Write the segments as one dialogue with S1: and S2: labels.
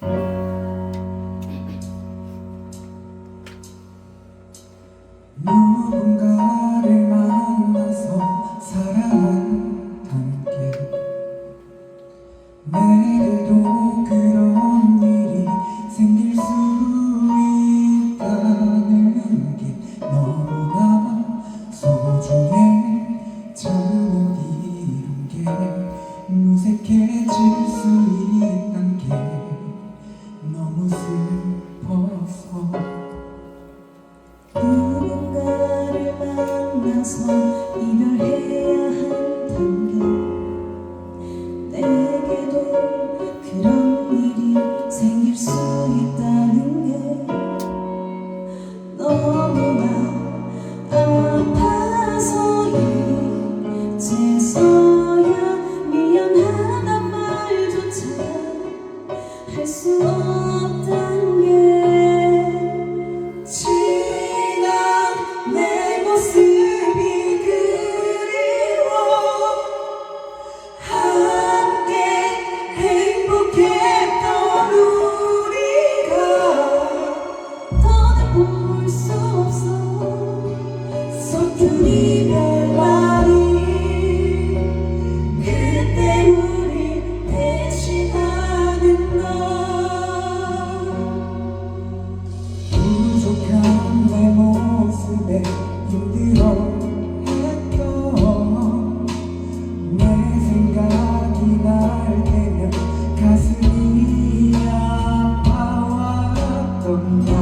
S1: Thank you. 없고
S2: 누군가를 만나서 이별해야 한단게
S1: from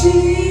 S1: ti.